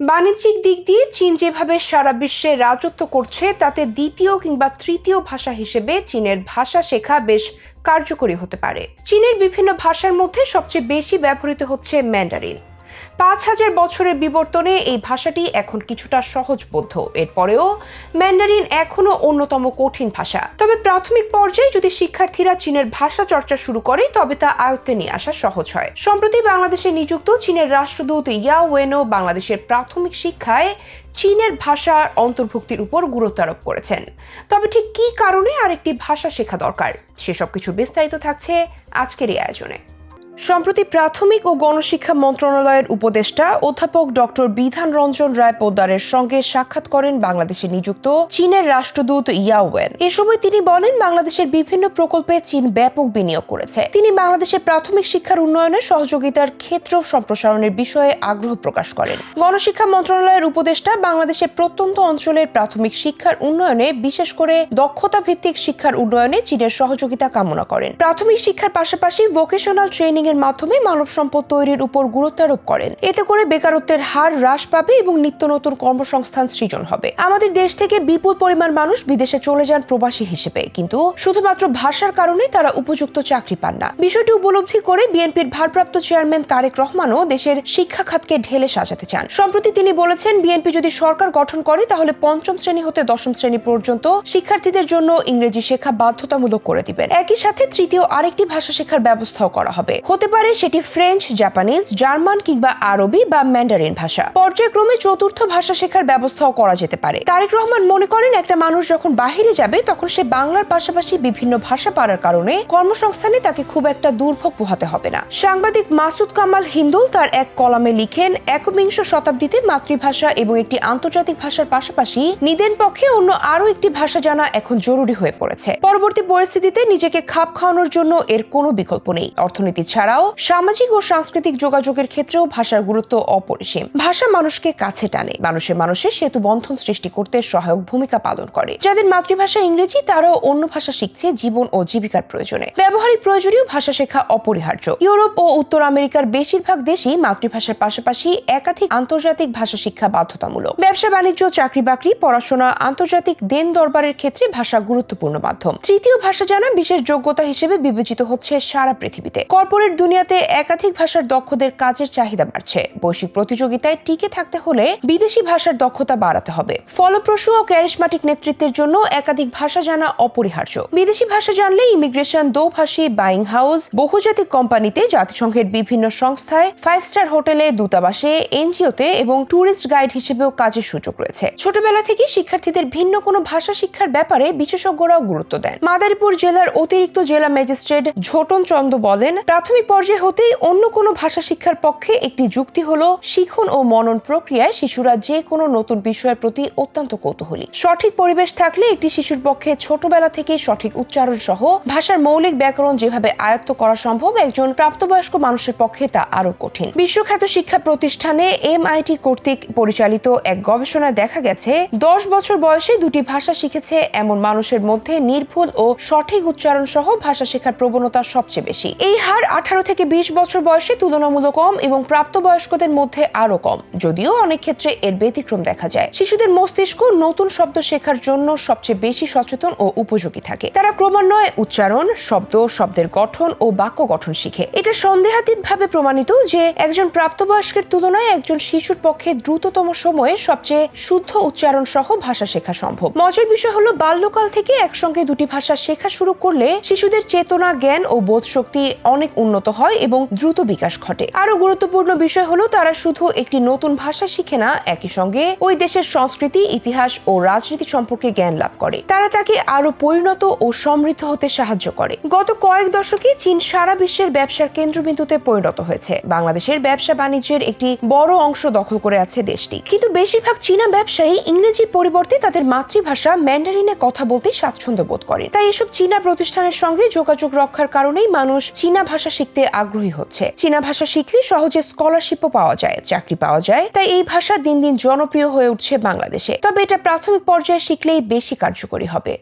বাণিজ্যিক দিক দিয়ে চীন যেভাবে সারা বিশ্বে রাজত্ব করছে, তাতে দ্বিতীয় কিংবা তৃতীয় ভাষা হিসেবে চীনের ভাষা শেখা বেশ কার্যকরী হতে পারে। চীনের বিভিন্ন ভাষার মধ্যে সবচেয়ে বেশি ব্যবহৃত হচ্ছে ম্যান্ডারিন। পাঁচ হাজার বছরের বিবর্তনে এই ভাষাটি এখন কিছুটা সহজবোধ্য। এরপরেও ম্যান্ডারিন এখনও অন্যতম কঠিন ভাষা। তবে প্রাথমিক পর্যায়ে যদি শিক্ষার্থীরা চীনের ভাষা চর্চা শুরু করে, তবে তা আয়ত্তে নিয়ে আসা সহজ হয়। সম্প্রতি বাংলাদেশে নিযুক্ত চীনের রাষ্ট্রদূত ইয়া ওয়েনো বাংলাদেশের প্রাথমিক শিক্ষায় চীনের ভাষার অন্তর্ভুক্তির উপর গুরুত্ব আরোপ করেছেন। তবে ঠিক কি কারণে আরেকটি ভাষা শেখা দরকার? সেসব কিছু বিস্তারিত থাকছে আজকের এই আয়োজনে। সম্প্রতি প্রাথমিক ও গণশিক্ষা মন্ত্রণালয়ের উপদেষ্টা অধ্যাপক ডক্টর বিধান রঞ্জন রায় পোদ্দারের সঙ্গে সাক্ষাৎ করেন বাংলাদেশে নিযুক্ত চীনের রাষ্ট্রদূত ইয়াওয়েন এ সময় তিনি বলেন, বাংলাদেশের বিভিন্ন প্রকল্পে চীন ব্যাপক বিনিয়োগ করেছে। তিনি বাংলাদেশের প্রাথমিক শিক্ষার উন্নয়নে সহযোগিতার ক্ষেত্র সম্প্রসারণের বিষয়ে আগ্রহ প্রকাশ করেন। গণশিক্ষা মন্ত্রণালয়ের উপদেষ্টা বাংলাদেশের প্রত্যন্ত অঞ্চলের প্রাথমিক শিক্ষার উন্নয়নে, বিশেষ করে দক্ষতা ভিত্তিক শিক্ষার উন্নয়নে চীনের সহযোগিতা কামনা করেন। প্রাথমিক শিক্ষার পাশাপাশি ভোকেশনাল ট্রেনিং এর মাধ্যমে মানব সম্পদ তৈরির উপর গুরুত্ব আরোপ করেন। এতে করে বেকারত্বের হার হ্রাস পাবে এবং নিত্য নতুন কর্মসংস্থান সৃজন হবে। আমাদের দেশ থেকে বিপুল পরিমাণ মানুষ বিদেশে চলে যান প্রবাসী হিসেবে। কিন্তু শুধুমাত্র ভাষার কারণে তারা উপযুক্ত চাকরি পান না। বিষয়টি উপলব্ধি করে বিএনপির ভারপ্রাপ্ত চেয়ারম্যান তারেক রহমানও দেশের শিক্ষা খাতকে ঢেলে সাজাতে চান। সম্প্রতি তিনি বলেছেন, বিএনপি যদি সরকার গঠন করে, তাহলে পঞ্চম শ্রেণি হতে দশম শ্রেণি পর্যন্ত শিক্ষার্থীদের জন্য ইংরেজি শেখা বাধ্যতামূলক করে দিবেন। একই সাথে তৃতীয় আরেকটি ভাষা শেখার ব্যবস্থাও করা হবে। হতে পারে সেটি ফ্রেঞ্চ জাপানিজ জার্মান কিংবা আরবি বা ম্যান্ডারিন ভাষা। পর্যায়ক্রমে চতুর্থ ভাষা শেখার ব্যবস্থাও করা যেতে পারে। তারেক রহমান মনে করেন, একটা মানুষ যখন বাহিরে যাবে, তখন সে বাংলার পাশাপাশি বিভিন্ন ভাষা পারার কারণে কর্মসংস্থানে তাকে খুব একটা দুর্ভোগ পোহাতে হবে না। সাংবাদিক মাসুদ কামাল হিন্দুল তার এক কলামে লিখেন, একবিংশ শতাব্দীতে মাতৃভাষা এবং একটি আন্তর্জাতিক ভাষার পাশাপাশি নিদেন পক্ষে অন্য আরও একটি ভাষা জানা এখন জরুরি হয়ে পড়েছে। পরবর্তী পরিস্থিতিতে নিজেকে খাপ খাওয়ানোর জন্য এর কোনো বিকল্প নেই। অর্থনীতি ছাড়াও সামাজিক ও সাংস্কৃতিক যোগাযোগের ক্ষেত্রেও ভাষার গুরুত্ব অপরিসীম। ভাষা মানুষকে কাছে টানে। মানুষের মানুষের সেতু বন্ধন সৃষ্টি করতে সহায়ক ভূমিকা পালন করে। যাদের মাতৃভাষা ইংরেজি, তারাও অন্য ভাষা শিখছে জীবন ও জীবিকার প্রয়োজনে। ব্যবহারিক প্রয়োজনীয় ভাষা শেখা অপরিহার্য। ইউরোপ ও উত্তর আমেরিকার বেশিরভাগ দেশই মাতৃভাষার পাশাপাশি একাধিক আন্তর্জাতিক ভাষা শিক্ষা বাধ্যতামূলক। ব্যবসা, বাণিজ্য, চাকরি বাকরি, পড়াশোনা, আন্তর্জাতিক দেন দরবারের ক্ষেত্রে ভাষা গুরুত্বপূর্ণ মাধ্যম। তৃতীয় ভাষা জানা বিশেষ যোগ্যতা হিসেবে বিবেচিত হচ্ছে সারা পৃথিবীতে। কর্পোরেট দুনিয়াতে একাধিক ভাষার দক্ষদের কাজের চাহিদা বাড়ছে। বৈশ্বিক প্রতিযোগিতায় টিকে থাকতে হলে বিদেশি ভাষার দক্ষতা বাড়াতে হবে। ফলপ্রসূ ও ক্যারিসমাটিক নেতৃত্বের জন্য একাধিক ভাষা জানা অপরিহার্য। বিদেশি ভাষা জানলে ইমিগ্রেশন, দোভাষী, বাইং হাউস, বহুজাতিক কোম্পানিতে জাতিসংঘের বিভিন্ন সংস্থায় ফাইভ স্টার হোটেলে দূতাবাসে, এনজিওতে এবং ট্যুরিস্ট গাইড হিসেবেও কাজের সুযোগ রয়েছে। ছোটবেলা থেকে শিক্ষার্থীদের ভিন্ন কোনো ভাষা শিক্ষার ব্যাপারে বিশেষজ্ঞরাও গুরুত্ব দেন। মাদারীপুর জেলার অতিরিক্ত জেলা ম্যাজিস্ট্রেট ঝোটন চন্দ বলেন, প্রাথমিক পর্যায়ে হতেই অন্য কোনো ভাষা শিক্ষার পক্ষে একটি যুক্তি হলো শিখন ও মনন প্রক্রিয়ায় শিশুরা যে কোনো নতুন বিষয়ের প্রতি অত্যন্ত কৌতূহলী। সঠিক পরিবেশ থাকলে একটি শিশুর পক্ষে ছোটবেলা থেকে সঠিক উচ্চারণ সহ ভাষার মৌলিক ব্যাকরণ যেভাবে আয়ত্ত করা সম্ভব, একজন প্রাপ্তবয়স্ক মানুষের পক্ষে তা আরও কঠিন। বিশ্বখ্যাত শিক্ষা প্রতিষ্ঠানে এমআইটি কর্তৃক পরিচালিত এক গবেষণায় দেখা গেছে, দশ বছর বয়সে দুটি ভাষা শিখেছে এমন মানুষের মধ্যে নির্ভুল ও সঠিক উচ্চারণ সহ ভাষা শেখার প্রবণতা সবচেয়ে বেশি। এই হার আঠারো থেকে বিশ বছর বয়সে তুলনামূলক কম এবং প্রাপ্তবয়স্কদের মধ্যে আরও কম। যদিও অনেক ক্ষেত্রে এর ব্যতিক্রম দেখা যায়। শিশুদের মস্তিষ্ক নতুন শব্দ শেখার জন্য সবচেয়ে বেশি সচেতন ও উপযোগী থাকে। তারা ক্রমান্বয়ে উচ্চারণ, শব্দ, শব্দের গঠন ও বাক্য গঠন শিখে। এটা সন্দেহাতীত ভাবে প্রমাণিত যে একজন প্রাপ্তবয়স্কের তুলনায় একজন শিশুর পক্ষে দ্রুততম সময়ে সবচেয়ে শুদ্ধ উচ্চারণ সহ ভাষা শেখা সম্ভব। মজার বিষয় হলো, বাল্যকাল থেকে একসঙ্গে দুটি ভাষা শেখা শুরু করলে শিশুদের চেতনা, জ্ঞান ও বোধ শক্তি অনেক উন্নত হয় এবং দ্রুত বিকাশ ঘটে। আরও গুরুত্বপূর্ণ বিষয় হলো, তারা শুধু একটি নতুন ভাষা শিখে না, একই সঙ্গে ওই দেশের সংস্কৃতি, ইতিহাস ও রাজনীতি সম্পর্কে জ্ঞান লাভ করে। তারা তাকে আরও পরিণত ও সমৃদ্ধ হতে সাহায্য করে। গত কয়েক দশকে চীন সারা বিশ্বের ব্যবসার কেন্দ্রবিন্দুতে পরিণত হয়েছে। বাংলাদেশের ব্যবসা বাণিজ্যের একটি বড় অংশ দখল করে আছে দেশটি। কিন্তু বেশিরভাগ চীনা ব্যবসায়ী ইংরেজির পরিবর্তে তাদের মাতৃভাষা ম্যান্ডারিনে কথা বলতে স্বাচ্ছন্দ্য বোধ করেন। তাই এসব চীনা প্রতিষ্ঠানের সঙ্গে যোগাযোগ রক্ষার কারণেই মানুষ চীনা ভাষা শিখতে আগ্রহী হচ্ছে। চীনা ভাষা শিখলে সহজে স্কলারশিপও পাওয়া যায়, চাকরি পাওয়া যায়। তাই এই ভাষা দিন দিন জনপ্রিয় হয়ে উঠছে বাংলাদেশে। তবে এটা প্রাথমিক পর্যায়ে শিখলেই বেশি কার্যকরী হবে।